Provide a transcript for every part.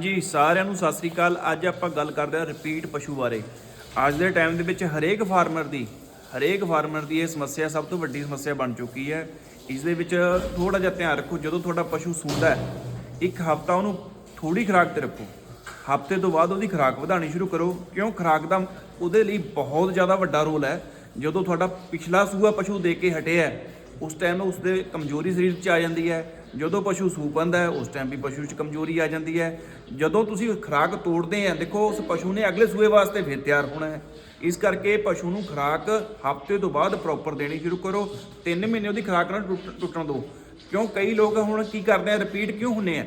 ਜੀ, ਸਾਰਿਆਂ ਨੂੰ ਸਤਿ ਸ੍ਰੀ ਅਕਾਲ। ਅੱਜ ਆਪਾਂ ਗੱਲ ਕਰਦੇ ਹਾਂ ਰਿਪੀਟ ਪਸ਼ੂ ਬਾਰੇ। ਅੱਜ ਦੇ ਟਾਈਮ ਦੇ ਵਿੱਚ ਹਰੇਕ ਫਾਰਮਰ ਦੀ, ਹਰੇਕ ਫਾਰਮਰ ਦੀ ਇਹ ਸਮੱਸਿਆ ਸਭ ਤੋਂ ਵੱਡੀ ਸਮੱਸਿਆ ਬਣ ਚੁੱਕੀ ਹੈ। ਇਸ ਦੇ ਵਿੱਚ ਥੋੜਾ ਜਿਹਾ ਧਿਆਨ ਰੱਖੋ, ਜਦੋਂ ਤੁਹਾਡਾ ਪਸ਼ੂ ਸੂਦਾ ਹੈ, ਇੱਕ ਹਫਤਾ ਉਹਨੂੰ ਥੋੜੀ ਖੁਰਾਕ ਤੇ ਰੱਖੋ। ਹਫ਼ਤੇ ਤੋਂ ਬਾਅਦ ਉਹਦੀ ਖੁਰਾਕ ਵਧਾਉਣੀ ਸ਼ੁਰੂ ਕਰੋ, ਕਿਉਂ? ਖੁਰਾਕ ਦਾ ਉਹਦੇ ਲਈ ਬਹੁਤ ਜ਼ਿਆਦਾ ਵੱਡਾ ਰੋਲ ਹੈ। ਜਦੋਂ ਤੁਹਾਡਾ ਪਿਛਲਾ ਸੂਆ ਪਸ਼ੂ ਦੇ ਕੇ ਹਟਿਆ ਉਸ ਟਾਈਮ ਉਸਦੇ ਕਮਜ਼ੋਰੀ ਸਰੀਰ 'ਚ ਆ ਜਾਂਦੀ ਹੈ। ਜਦੋਂ ਪਸ਼ੂ ਸੂਪ ਆਉਂਦਾ ਹੈ ਉਸ ਟਾਈਮ ਵੀ ਪਸ਼ੂ 'ਚ ਕਮਜ਼ੋਰੀ ਆ ਜਾਂਦੀ ਹੈ। ਜਦੋਂ ਤੁਸੀਂ ਖੁਰਾਕ ਤੋੜਦੇ ਆ ਦੇਖੋ ਉਸ ਪਸ਼ੂ ਨੇ ਅਗਲੇ ਸੂਏ ਵਾਸਤੇ ਫਿਰ ਤਿਆਰ ਹੋਣਾ ਹੈ। ਇਸ ਕਰਕੇ ਪਸ਼ੂ ਨੂੰ ਖੁਰਾਕ ਹਫ਼ਤੇ ਤੋਂ ਬਾਅਦ ਪ੍ਰੋਪਰ ਦੇਣੀ ਸ਼ੁਰੂ ਕਰੋ। 3 ਮਹੀਨੇ ਉਹਦੀ ਖੁਰਾਕ ਨਾਲ ਟੁੱਟ- ਟੁੱਟਣ ਦਿਓ। ਕਿਉਂ? ਕਈ ਲੋਕ ਹੁਣ ਕੀ ਕਰਦੇ ਆ ਰਿਪੀਟ ਕਿਉਂ ਹੁੰਨੇ ਆ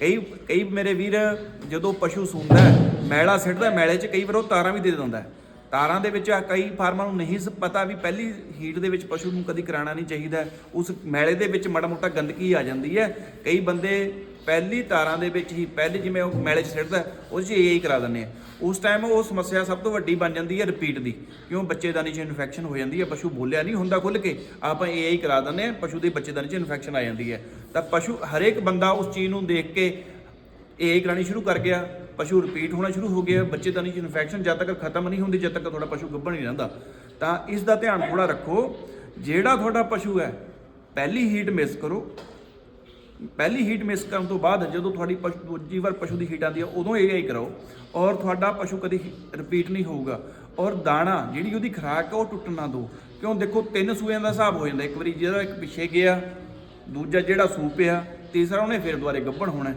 ਕਈ ਕਈ ਮੇਰੇ ਵੀਰ ਜਦੋਂ ਪਸ਼ੂ ਸੂੰਦਾ ਮੈਲਾ ਸਿੱਟਦਾ ਹੈ, ਮੈਲੇ 'ਚ ਕਈ ਵਾਰ ਉਹ ਤਾਰਾਂ ਵੀ ਦੇ ਦਿੰਦਾ ਹੈ। ਤਾਰਾਂ ਦੇ ਵਿੱਚ ਕਈ ਫਾਰਮਾਂ ਨੂੰ ਨਹੀਂ ਸ- ਪਤਾ ਵੀ ਪਹਿਲੀ ਹੀਟ ਦੇ ਵਿੱਚ ਪਸ਼ੂ ਨੂੰ ਕਦੀ ਕਰਾਉਣਾ ਨਹੀਂ ਚਾਹੀਦਾ। ਉਸ ਮੈਲੇ ਦੇ ਵਿੱਚ ਮਾੜਾ ਮੋਟਾ ਗੰਦਗੀ ਆ ਜਾਂਦੀ ਹੈ। ਕਈ ਬੰਦੇ ਪਹਿਲੀ ਤਾਰਾਂ ਦੇ ਵਿੱਚ ਹੀ ਪਹਿਲੇ ਜਿਵੇਂ ਉਹ ਮੈਲੇ 'ਚ ਸਿੱਟਦਾ ਹੈ, ਉਹਦੇ ਇਹ ਏਆਈ ਕਰਾ ਦਿੰਦੇ ਆ। ਉਸ ਟਾਈਮ ਉਹ ਸਮੱਸਿਆ ਸਭ ਤੋਂ ਵੱਡੀ ਬਣ ਜਾਂਦੀ ਹੈ ਰਿਪੀਟ ਦੀ ਕਿਉਂ ਬੱਚੇਦਾਨੀ 'ਚ ਇਨਫੈਕਸ਼ਨ ਹੋ ਜਾਂਦੀ ਹੈ ਪਸ਼ੂ ਬੋਲਿਆ ਨਹੀਂ ਹੁੰਦਾ ਖੁੱਲ ਕੇ ਆਪਾਂ ਇਹ ਏਆਈ ਕਰਾ ਦਿੰਦੇ ਆ ਪਸ਼ੂ ਦੇ ਬੱਚੇਦਾਨੀ 'ਚ ਇਨਫੈਕਸ਼ਨ ਆ ਜਾਂਦੀ ਹੈ। ਤਾਂ ਪਸ਼ੂ ਹਰੇਕ ਬੰਦਾ ਉਸ ਚੀਜ਼ ਨੂੰ ਦੇਖ ਕੇ ਇਹ ਕਰਾਣੀ ਸ਼ੁਰੂ ਕਰ ਗਿਆ, ਪਸ਼ੂ ਰਿਪੀਟ ਹੋਣਾ ਸ਼ੁਰੂ ਹੋ ਗਿਆ, ਬੱਚੇ ਤਾਂ ਨਹੀਂ ਇਨਫੈਕਸ਼ਨ ਜਦ ਤੱਕ ਖਤਮ ਨਹੀਂ ਹੁੰਦੀ, ਜਦ ਤੱਕ ਤੁਹਾਡਾ ਪਸ਼ੂ ਗੱਭਣ ਨਹੀਂ ਰਹਿੰਦਾ। ਤਾਂ ਇਸ ਦਾ ਧਿਆਨ ਥੋੜਾ ਰੱਖੋ, ਜਿਹੜਾ ਤੁਹਾਡਾ ਪਸ਼ੂ ਹੈ, ਪਹਿਲੀ ਹੀਟ ਮਿਸ ਕਰੋ। ਪਹਿਲੀ ਹੀਟ ਮਿਸ ਕਰਨ ਤੋਂ ਬਾਅਦ ਜਦੋਂ ਤੁਹਾਡੀ ਪਸ਼ੂ, ਦੂਜੀ ਵਾਰ ਪਸ਼ੂ ਦੀ ਹੀਟ ਆਉਂਦੀ ਹੈ, ਉਦੋਂ ਇਹ ਹੀ ਕਰਾਓ। ਔਰ ਤੁਹਾਡਾ ਪਸ਼ੂ ਕਦੀ ਰਿਪੀਟ ਨਹੀਂ ਹੋਊਗਾ। ਔਰ ਦਾਣਾ, ਜਿਹੜੀ ਉਹਦੀ ਖੁਰਾਕ ਹੈ, ਉਹ ਟੁੱਟ ਨਾ ਦਿਓ। ਕਿਉਂ? ਦੇਖੋ, ਤਿੰਨ ਸੂਇਆਂ ਦਾ ਹਿਸਾਬ ਹੋ ਜਾਂਦਾ। ਇੱਕ ਵਾਰੀ ਜਿਹੜਾ ਇੱਕ ਪਿੱਛੇ ਗਿਆ, ਦੂਜਾ ਜਿਹੜਾ ਸੂਪ ਆ ਤੀਸਰਾ ਉਹਨੇ ਫਿਰ ਦੁਬਾਰੇ ਗੱਭਣ ਹੋਣਾ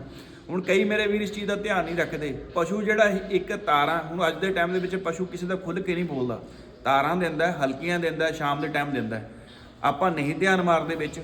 ਹੁਣ ਕਈ ਮੇਰੇ ਵੀਰ ਇਸ ਚੀਜ਼ ਦਾ ਧਿਆਨ ਨਹੀਂ ਰੱਖਦੇ। ਪਸ਼ੂ ਜਿਹੜਾ ਇੱਕ ਤਾਰਾਂ, ਹੁਣ ਅੱਜ ਦੇ ਟਾਈਮ ਦੇ ਵਿੱਚ ਪਸ਼ੂ ਕਿਸੇ ਦਾ ਖੁੱਲ ਕੇ ਨਹੀਂ ਬੋਲਦਾ। ਤਾਰਾਂ ਦਿੰਦਾ, ਹਲਕੀਆਂ ਦਿੰਦਾ, ਸ਼ਾਮ ਦੇ ਟਾਈਮ ਦਿੰਦਾ। ਆਪਾਂ ਨਹੀਂ ਧਿਆਨ ਮਾਰਦੇ ਵਿੱਚ।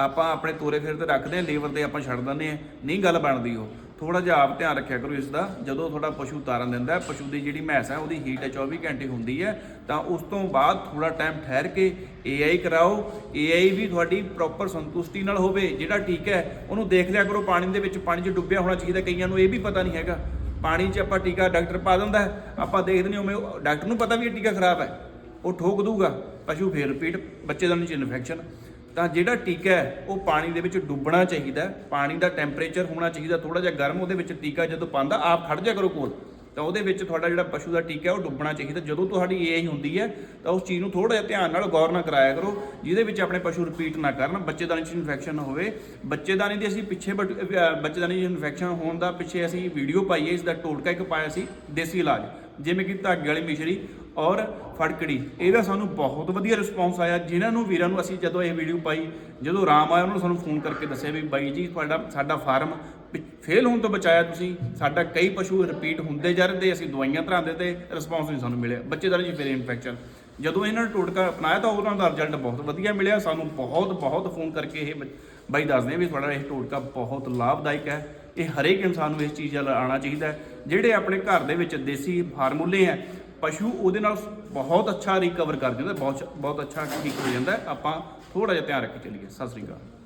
ਆਪਾਂ ਆਪਣੇ ਤੋਰੇ ਫੇਰ ਤੇ ਰੱਖਦੇ ਹਾਂ, ਲੀਵਰ ਤੇ ਆਪਾਂ ਛੱਡ ਦਿੰਦੇ ਆ ਨਹੀਂ ਗੱਲ ਬਣਦੀ ਉਹ। ਥੋੜਾ ਜਿਹਾ ਆਪ ਧਿਆਨ ਰੱਖਿਆ ਕਰੋ ਇਸ ਦਾ। ਜਦੋਂ ਤੁਹਾਡਾ ਪਸ਼ੂ ਤਾਰਨ ਦਿੰਦਾ ਹੈ, ਪਸ਼ੂ ਦੀ ਜਿਹੜੀ ਮੈਸ ਹੈ, ਉਹਦੀ ਹੀਟ ਹੈ 24 ਘੰਟੇ ਹੁੰਦੀ ਹੈ। ਤਾਂ ਉਸ ਤੋਂ ਬਾਅਦ ਥੋੜਾ ਟਾਈਮ ਠਹਿਰ ਕੇ ਏਆਈ ਕਰਾਓ। ਏਆਈ ਵੀ ਤੁਹਾਡੀ ਪ੍ਰੋਪਰ ਸੰਤੁਸ਼ਟੀ ਨਾਲ ਹੋਵੇ, ਜਿਹੜਾ ਟੀਕਾ ਹੈ, ਉਹਨੂੰ ਦੇਖ ਲਿਆ ਕਰੋ। ਪਾਣੀ ਦੇ ਵਿੱਚ ਪਾਣੀ 'ਚ ਡੁੱਬਿਆ ਹੋਣਾ ਚਾਹੀਦਾ, ਕਈਆਂ ਨੂੰ ਇਹ ਵੀ ਪਤਾ ਨਹੀਂ ਹੈਗਾ। ਪਾਣੀ 'ਚ ਆਪਾਂ ਟੀਕਾ ਡਾਕਟਰ ਪਾ ਦਿੰਦਾ ਆਪਾਂ ਦੇਖਦੇ ਨਹੀਂ, ਉਵੇਂ ਡਾਕਟਰ ਨੂੰ ਪਤਾ ਵੀ ਇਹ ਟੀਕਾ ਖਰਾਬ ਹੈ। ਉਹ ਠੋਕ ਦੂਗਾ ਪਸ਼ੂ ਫੇਰ ਰਿਪੀਟ ਬੱਚੇ ਦਾ ਵਿੱਚ ਇਨਫੈਕਸ਼ਨ ਤਾਂ ਜਿਹੜਾ ਟੀਕਾ ਹੈ, ਉਹ ਪਾਣੀ ਦੇ ਵਿੱਚ ਡੁੱਬਣਾ ਚਾਹੀਦਾ ਪਾਣੀ ਦਾ ਟੈਂਪਰੇਚਰ ਹੋਣਾ ਚਾਹੀਦਾ ਥੋੜਾ ਜਿਹਾ ਗਰਮ ਉਹਦੇ ਵਿੱਚ ਟੀਕਾ ਜਦੋਂ ਪਾਉਂਦਾ, ਆਪ ਖੜ ਜਾ ਕਰੋ ਕੋਲ। ਤਾਂ ਉਹਦੇ ਵਿੱਚ ਤੁਹਾਡਾ ਜਿਹੜਾ ਪਸ਼ੂ ਦਾ ਟੀਕਾ ਉਹ ਡੁੱਬਣਾ ਚਾਹੀਦਾ। ਜਦੋਂ ਤੁਹਾਡੀ ਏਆਈ ਹੁੰਦੀ ਹੈ, ਤਾਂ ਉਸ ਚੀਜ਼ ਨੂੰ ਥੋੜਾ ਜਿਹਾ ਧਿਆਨ ਨਾਲ ਗੌਰ ਨਾ ਕਰਾਇਆ ਕਰੋ, ਜਿਹਦੇ ਵਿੱਚ ਆਪਣੇ ਪਸ਼ੂ ਰਿਪੀਟ ਨਾ ਕਰਨ, ਬੱਚੇਦਾਨੀ 'ਚ ਇਨਫੈਕਸ਼ਨ ਹੋਵੇ। ਬੱਚੇਦਾਨੀ ਦੀ ਅਸੀਂ ਪਿੱਛੇ ਬਟ- ਬੱਚੇਦਾਨੀ 'ਚ ਇਨਫੈਕਸ਼ਨ ਹੋਣ ਦਾ ਪਿੱਛੇ ਅਸੀਂ ਵੀਡੀਓ ਪਾਈ ਹੈ ਇਸ ਦਾ ਟੋਟਕਾ ਇੱਕ ਪਾਇਆ ਸੀ, ਦੇਸੀ ਇਲਾਜ। ਜਿਵੇਂ ਕਿ ਧਾਗੇ ਵਾਲੀ ਮਿਸ਼ਰੀ ਔਰ ਫੜਕੜੀ। ਇਹਦਾ ਸਾਨੂੰ ਬਹੁਤ ਵਧੀਆ ਰਿਸਪੌਂਸ ਆਇਆ। ਜਿਨ੍ਹਾਂ ਨੂੰ, ਵੀਰਾਂ ਨੂੰ ਅਸੀਂ ਜਦੋਂ ਇਹ ਵੀਡੀਓ ਪਾਈ, ਜਦੋਂ ਆਰਾਮ ਆਇਆ, ਉਹਨਾਂ ਨੂੰ ਸਾਨੂੰ ਫੋਨ ਕਰਕੇ ਦੱਸਿਆ ਵੀ ਬਾਈ ਜੀ, ਤੁਹਾਡਾ ਸਾਡਾ ਫਾਰਮ ਫੇਲ ਹੋਣ ਤੋਂ ਬਚਾਇਆ ਤੁਸੀਂ, ਸਾਡਾ ਕਈ ਪਸ਼ੂ ਰਿਪੀਟ ਹੁੰਦੇ ਜਾ ਰਹੇ ਅਸੀਂ ਦਵਾਈਆਂ ਧਰਾਉਂਦੇ ਤੇ ਰਿਸਪੌਂਸ ਨਹੀਂ ਸਾਨੂੰ ਮਿਲਿਆ। ਬੱਚੇ ਦਾ ਜੀ ਫਿਰ ਇਨਫੈਕਸ਼ਨ ਜਦੋਂ ਇਹਨਾਂ ਨੇ ਟੋਟਕਾ ਅਪਣਾਇਆ ਤਾਂ ਉਹਨਾਂ ਦਾ ਰਿਜ਼ਲਟ ਬਹੁਤ ਵਧੀਆ ਮਿਲਿਆ। ਸਾਨੂੰ ਬਹੁਤ ਬਹੁਤ ਫੋਨ ਕਰਕੇ ਇਹ ਬ- ਬਾਈ ਦੱਸਦੇ ਆ ਵੀ ਤੁਹਾਡਾ ਇਹ ਟੋਟਕਾ ਬਹੁਤ ਲਾਭਦਾਇਕ ਹੈ। ਇਹ ਹਰੇਕ ਇਨਸਾਨ ਨੂੰ ਇਸ ਚੀਜ਼ ਵੱਲ ਆਉਣਾ ਚਾਹੀਦਾ ਜਿਹੜੇ ਆਪਣੇ ਘਰ ਦੇ ਵਿੱਚ ਦੇਸੀ ਫਾਰਮੂਲੇ ਹੈ, ਪਸ਼ੂ ਉਹਦੇ ਨਾਲ ਬਹੁਤ ਅੱਛਾ ਰਿਕਵਰ ਕਰ ਜਾਂਦਾ ਬਹੁਤ ਬਹੁਤ ਅੱਛਾ ਠੀਕ ਹੋ ਜਾਂਦਾ ਆਪਾਂ ਥੋੜਾ ਜਿਹਾ ਧਿਆਨ ਰੱਖ ਕੇ ਚੱਲੀਏ। ਸਤਿ ਸ੍ਰੀ ਅਕਾਲ।